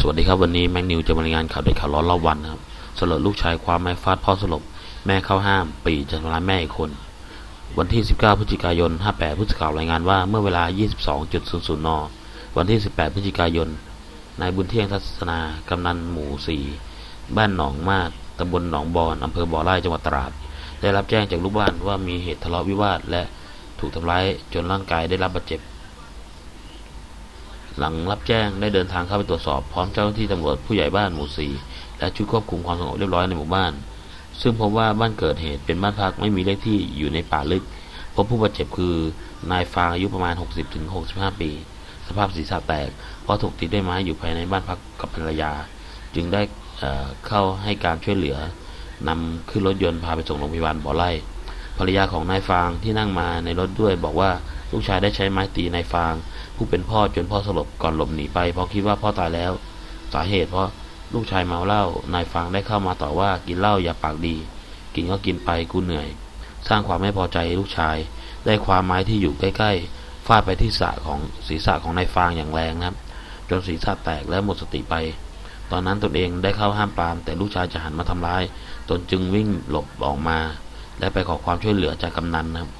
สวัสดีครับวันนี้แม็กนิวจะมารายงานข่าวเด็ดข่าวร้อนรอบวันนะครับสลดลูกชายความแม่ฟาดพ่อสลบ แม่เข้าห้าม ปีจะทำร้ายแม่อีกคน วันที่ 19 พฤศจิกายน 58 ผู้สื่อข่าวรายงานว่าเมื่อเวลา 22.00 น วันที่ 18 พฤศจิกายน นายบุญเที่ยงทัศนากำนันหมู่ 4 บ้านหนองมาดตำบลหนองบอนอำเภอบ่อไร่จังหวัดตราด ได้รับแจ้งจากลูกบ้านว่ามีเหตุทะเลาะวิวาทและถูกทำร้ายจนร่างกายได้รับบาดเจ็บ หลังรับแจ้งได้เดินทางเข้าไปตรวจสอบพร้อมเจ้าหน้าที่ตำรวจผู้ใหญ่บ้านหมู่สี่และชุดควบคุมความสงบเรียบร้อยในหมู่บ้าน ซึ่งพบว่าบ้านเกิดเหตุเป็นบ้านพักไม่มีเลขที่อยู่ในป่าลึก พบผู้บาดเจ็บคือนายฟางอายุประมาณ 60-65 ปี สภาพศีรษะแตก เพราะถูกตีด้วยไม้อยู่ภายในบ้านพักกับภรรยา จึงได้เอ่อเข้าให้การช่วยเหลือนำขึ้นรถยนต์พาไปส่งโรงพยาบาลบ่อไร่ภรรยาของนายฟางที่นั่งมาในรถด้วยบอกว่า ลูกชายได้ใช้ไม้ตีนายฟาง ผู้เป็นพ่อจนพ่อสลบก่อนหลบหนีไปเพราะคิดว่าพ่อตายแล้ว สาเหตุเพราะลูกชายเมาเหล้านายฟางได้เข้ามาต่อว่ากินเหล้าอย่าปากดี กินก็กินไปกูเหนื่อย สร้างความไม่พอใจลูกชาย ได้ความไม้ที่อยู่ใกล้ๆฟาดไปที่ศีรษะของศีรษะของนายฟางอย่างแรงนะครับจนศีรษะแตกและหมดสติไป ตอนนั้นตนเองได้เข้าห้ามปราม แต่ลูกชายจะหันมาทำร้าย ตนจึงวิ่งหลบออกมา และไปขอความช่วยเหลือจากกำนันนะครับ